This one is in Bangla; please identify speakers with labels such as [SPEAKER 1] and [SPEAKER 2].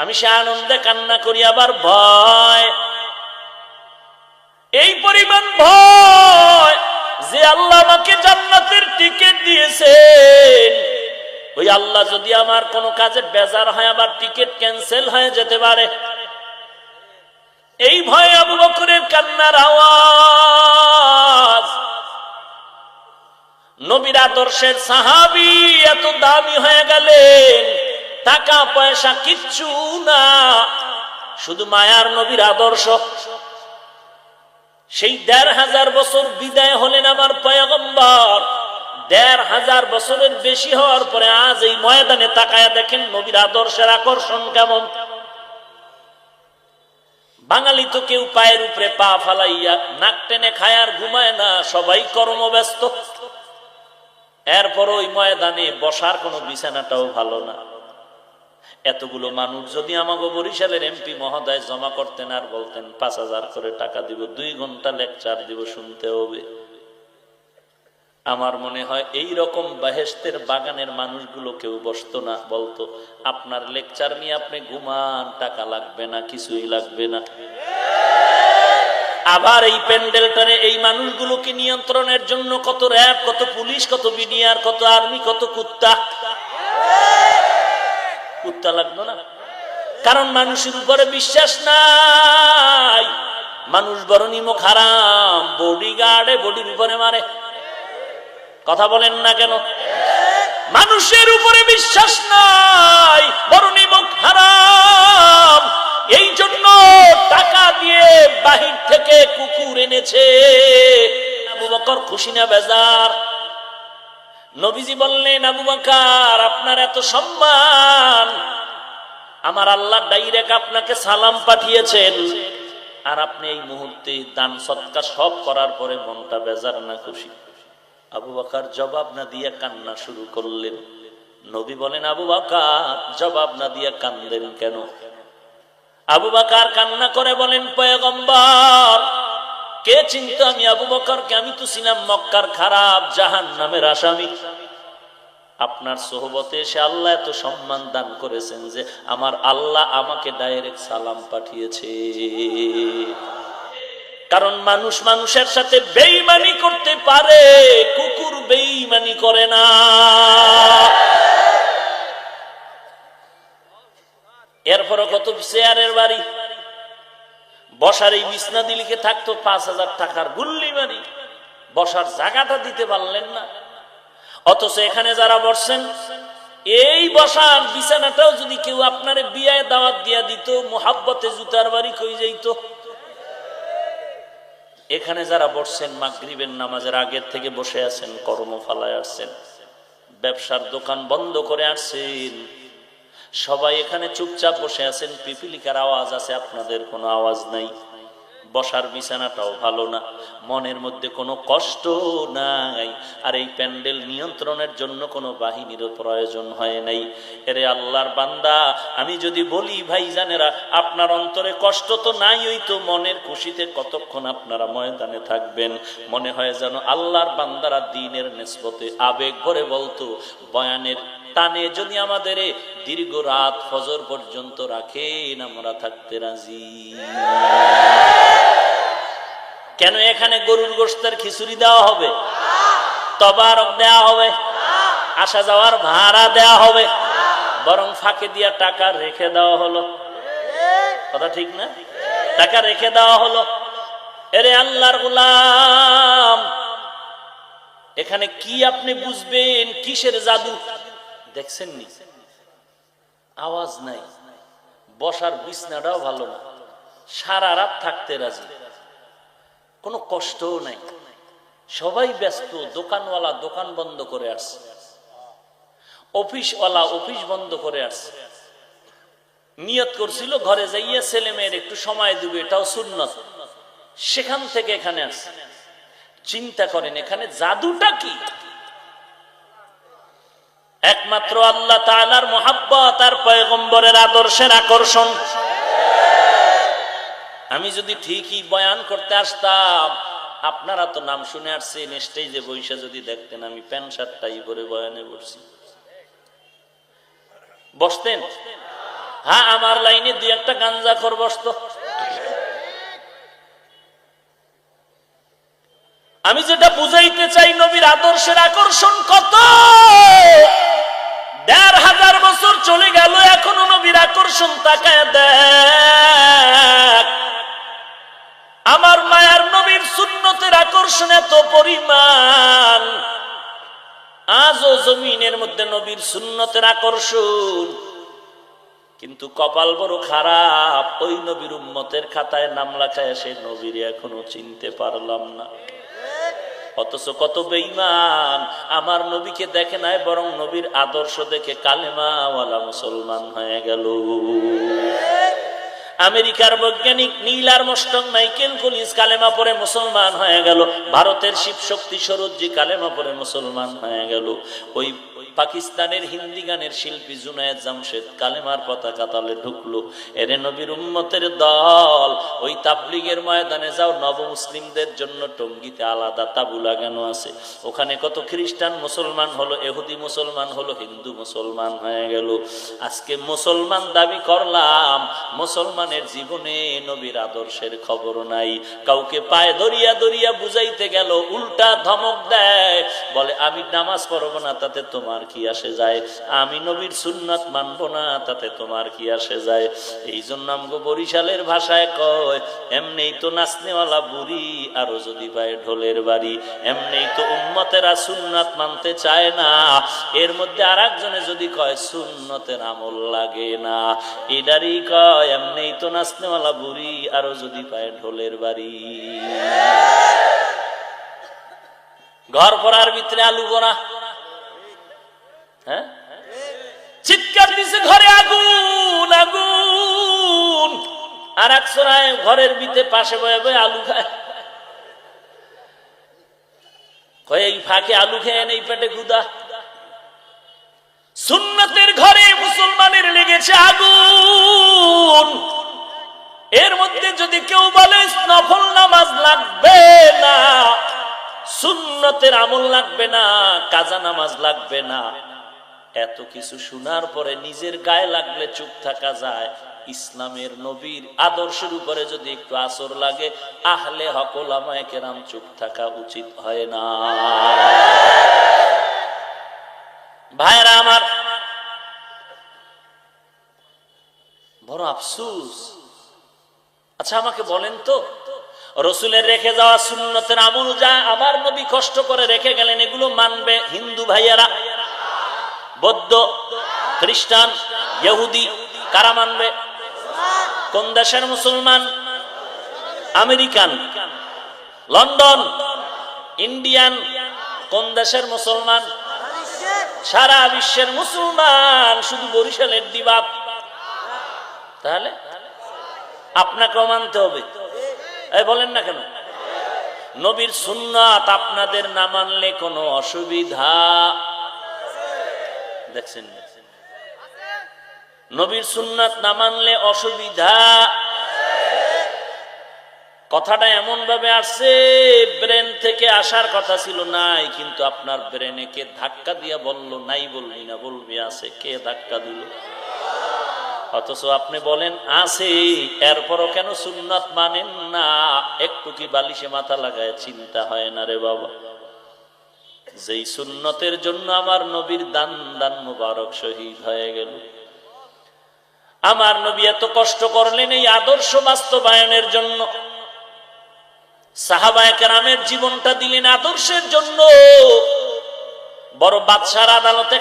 [SPEAKER 1] আমি সে আনন্দে কান্না করি, আবার ভয়। এই পরিমাণ ভয় যে আল্লাহ আমাকে জান্নাতের টিকিট দিয়েছেন। ওই আল্লাহ যদি আমার কোনো কাজে বেজার হয়, আবার টিকিট ক্যান্সেল হয়ে যেতে পারে। এই ভয়ে আবু বকরের কান্নার আওয়াজ। নবীর আদর্শের সাহাবি এত দামি হয়ে গেলেন। টাকা, পয়সা কিচ্ছু না। শুধু মায়ার নবীর আদর্শ। সেই দেড় হাজার বছর বিদায় হলেন আমার পয়গম্বর। দেড় হাজার বছরের বেশি হওয়ার পরে আজ এই ময়দানে তাকায়া দেখেন নবীর আদর্শের আকর্ষণ কেমন। বাঙালি তো কেউ পায়ের উপরে পা ফালাইয়া নাক টেনে খায় আর ঘুমায় না, সবাই কর্মব্যস্ত। এরপর ওই ময়দানে বসার কোনো বিছানাটাও ভালো না। এতগুলো মানুষ যদি আমাকে বরিশালের এমপি মহোদয় জমা করতেন আর বলতেন, পাঁচ হাজার করে টাকা দিব, দুই ঘণ্টা লেকচার দিব, শুনতে হবে। আমার মনে হয় এই রকম বাহেস্তের বাগানের মানুষগুলো কেউ বসতো না, বলতো, আপনার লেকচার নিয়ে আপনি ঘুমান, টাকা লাগবে না, কিছুই লাগবে না। আবার এই প্যান্ডেলটারে এই মানুষগুলোকে নিয়ন্ত্রণের জন্য কত র্যাব, কত পুলিশ, কত বিডিআর, কত আর্মি, কত কুত্তা কুত্তা লাগতো না? কারণ মানুষের উপরে বিশ্বাস নাই। মানুষ বড় নিমক হারাম বডি গার্ডে বডির উপরে মারে। কথা বলেন না কেন? মানুষের উপরে বিশ্বাস নাই, বড় নিমক হারাম। এই জন্য টাকা দিয়ে বাহির থেকে কুকুর এনেছে। খুশি না, বেজার। নবীজি বললেন, আবু বাকার, আপনার এত সম্মান। আমার আল্লাহ ডাইরেক্ট আপনাকে সালাম পাঠিয়েছেন। আর আপনি এই মুহূর্তে দান সৎকার সব করার পরে মনটা বেজার না খুশি। আবু বাকার জবাব না দিয়ে কান্না শুরু করলেন। নবী বলেন, আবু বাকার, জবাব না দিয়ে কান্দেন কেন? আবু বাকার কান্না করে বলেন, পয়গম্বর কে চিন্ত আমি আবু বকরকে? আমি তো ছিলাম মক্কার খারাপ জাহান নামের আসামি। আপনার সোহবতে এসে আল্লাহ এত সম্মান দান করেছেন যে আমার আল্লাহ আমাকে ডাইরেক্ট সালাম পাঠিয়েছে। কারণ মানুষ মানুষের সাথে বেইমানি করতে পারে, কুকুর বেইমানি করে না। এরপরও কত শেয়ারের বাড়ি? বসার এই বিছনা দিলিকে থাকতো পাঁচ হাজার টাকার গুল্লি বাড়ি বসার জায়গাটা দিতে পারলেন না। অথচ এখানে যারা বসছেন, এই বসার বিছানাটাও যদি কেউ আপনার বিয়ায় দাওয়াত দিয়া দিত, মোহাব্বতে জুতার বাড়ি কই যাইত? এখানে যারা বসছেন, মাগরিবের নামাজের আগের থেকে বসে আছেন কর্ম ফালায় আসছেন ব্যবসার দোকান বন্ধ করে আসছেন সবাই এখানে চুপচাপ বসে আছেন পিপিলিকার আওয়াজ আছে আপনাদের কোনো আওয়াজ নাই। বসার বিছানাটাও ভালো না। মনের মধ্যে কোনো কষ্ট নাই। আর এই প্যান্ডেল নিয়ন্ত্রণের জন্য কোনো বাহিনীরও প্রয়োজন হয় নাই। এরে আল্লাহর বান্দা, আমি যদি বলি ভাই জানেরা আপনার অন্তরে কষ্ট তো নাই ওই তো, মনের খুশিতে কতক্ষণ আপনারা ময়দানে থাকবেন? মনে হয় যেন আল্লাহর বান্দারা দিনের নেসবতে আবেগ ভরে বলতো, বয়ানের টানে যদি আমাদের দীর্ঘ রাত ফজর পর্যন্ত রাখেন, আমরা থাকতে রাজি। কেন এখানে গরুর গোস্তের খিচুড়ি দেওয়া হবে? তবারক দেওয়া হবে। আসা যাওয়ার ভাড়া দেওয়া হবে। বরং ফাঁকে দিয়া টাকা রেখে দেওয়া হলো। কথা ঠিক না? টাকা রেখে দেওয়া হলো। এরে আল্লাহর গুলাম, এখানে কি আপনি বুঝবেন? কিসের জাদু? দেখছেন নি? আওয়াজ নাই। বসার বিছনাটাও ভালো না। সারা রাত থাকতে রাজি। কোনো কষ্টও নাই। সবাই ব্যস্ত, দোকানওয়ালা দোকান বন্ধ করে আসছে অফিসওয়ালা অফিস বন্ধ করে আসছে নিয়ত করছিল, ঘরে যাইয়া ছেলে মেয়ের একটু সময় দেবে, এটাও সুন্নত। সেখান থেকে এখানে আসছে চিন্তা করেন, এখানে জাদুটা কি? একমাত্র আল্লাহ তাআলার মোহাব্বত আর পয়গম্বরের আদর্শের আকর্ষণ। আমি যদি ঠিকই বয়ান করতে আসতাম, আপনারা তো নাম শুনে আসছেন, স্টেজে বৈশা যদি দেখতেন, আমি প্যান্ট শার্টটাই পরে বয়ানে বসছি। বসতেন? হ্যাঁ আমার লাইনে দুই একটা গাঞ্জা খর বসত। আমি যেটা বুঝাইতে চাই, নবীর আদর্শের আকর্ষণ কত? দেড় হাজার বছর চলে গেল, এখনও নবীর আকর্ষণ তাকায় দেখ আমার মায়ার নবীর সুন্নতের আকর্ষণ এত পরিমাণ। আজও জমিনের মধ্যে নবীর সুন্নতের আকর্ষণ। কিন্তু কপাল বড় খারাপ, ওই নবীর উম্মতের খাতায় নাম লেখায় সে নবীর এখনও চিনতে পারলাম না। অথচ কত বেইমান আমার নবীকে দেখে নাই, বরং নবীর আদর্শ দেখে কালেমাওয়ালা মুসলমান হয়ে গেল। আমেরিকার বৈজ্ঞানিক নীল আর মস্টং মাইকেল কলিন্স কালেমা পরে মুসলমান হয়ে গেল। ভারতের শিব শক্তি সরোজি কালেমা পরে মুসলমান হয়ে গেল। ওই পাকিস্তানের হিন্দি গানের শিল্পী জুনায়েদ জামশেদ কালেমার পতাকা তালে ঢুকলো। এরে নবীর উম্মতের দল, ওই তাবলিগের ময়দানে যাও নব মুসলিমদের জন্য টঙ্গিতে আলাদা তাবু লাগানো আছে? ওখানে কত খ্রিস্টান মুসলমান হলো, এহুদি মুসলমান হলো, হিন্দু মুসলমান হয়ে গেল। আজকে মুসলমান দাবি করলাম মুসলমানের জীবনে নবীর আদর্শের খবর নাই। কাউকে পায়ে দরিয়া দরিয়া বুঝাইতে গেল, উল্টা ধমক দেয়। বলে, আমি নামাজ পড়ব না, তাতে তোমার কি আসে যায়? আমি নবীর সুন্নাত মানবো না, তাতে তোমার কি আসে যায়? এই জন্য আমগো বরিশালের ভাষায় কয়, এমনেই তো নাচনেওয়ালা বুড়ি, আরও যদি পায় ঢোলের বাড়ি। এমনি তো উম্মতেরা সুন্নাত মানতে চায় না। এর মধ্যে আর যদি কয়, সুন্নতের আমল লাগে না। এটারই কয়, এমনেই তো নাচনেওয়ালা বুড়ি, আরও যদি পায় ঢোলের বাড়ি। ঘর পড়ার ভিতরে আলু বড়া হ্যাঁ? চিৎকার দিছে, ঘরে আগুন আগুন! আর এক সোনায় ঘরের ভিতরে পাশে বয়ে বয়ে আলু খায়। এই ফাঁকে আলু খেয়ে নেই পেটে গুদা সুন্নতের ঘরে মুসলমানের লেগেছে আগুন। এর মধ্যে যদি কেউ বলে নফল নামাজ লাগবে না, সুন্নতের আমল লাগবে না, কাজা নামাজ লাগবে না, এত কিছু শোনার পরে নিজের গায়ে লাগলে চুপ থাকা যায়। ইসলামের নবীর আদর্শের উপরে যদি একটু আসর লাগে, আহলে হকলামায় কেরাম চুপ থাকা উচিত হয় না। ভাইরা আমার, বড় আফসুস। আচ্ছা আমাকে বলেন তো, রসুলের রেখে যাওয়া সুন্নতের আমল যা আমার নবী কষ্ট করে রেখে গেলেন, এগুলো মানবে হিন্দু ভাইয়ারা? বৌদ্ধ, খ্রিস্টান, ইহুদি, কারা মানবে? কোন দেশের মুসলমান? আমেরিকান, লন্ডন, ইন্ডিয়ান, কোন দেশের মুসলমান? সারা বিশ্বের মুসলমান, শুধু বরিশালের দিবাব। তাহলে আপনাকেও মানতে হবে। এই বলেন না কেন? নবীর সুন্নাত আপনাদের না মানলে কোনো অসুবিধা। দেখছেন? নবীর সুন্নাত না মানলে অসুবিধা। কথাটা এমন ভাবে আসছে, ব্রেন থেকে আসার কথা ছিল নাই, কিন্তু আপনার ব্রেনে কে ধাক্কা দিয়া বলল, নাই বলবি না, বলবি, আছে, কে ধাক্কা দিল? অথচ আপনি বলেন, আছে। এরপরও কেন সুন্নাত মানেন না? একটু কি বালিশে মাথা লাগায় চিন্তা হয় না রে বাবা। যেই সুন্নতের জন্য আমার নবীর দান দান মুবারক শহীদ হয়ে গেল। আমার নবী এত কষ্ট করলেন এই আদর্শ বাস্তবায়নের জন্য। সাহাবায় কেরামের জীবনটা দিলেন আদর্শের জন্য। বড় বাদশার আদালতে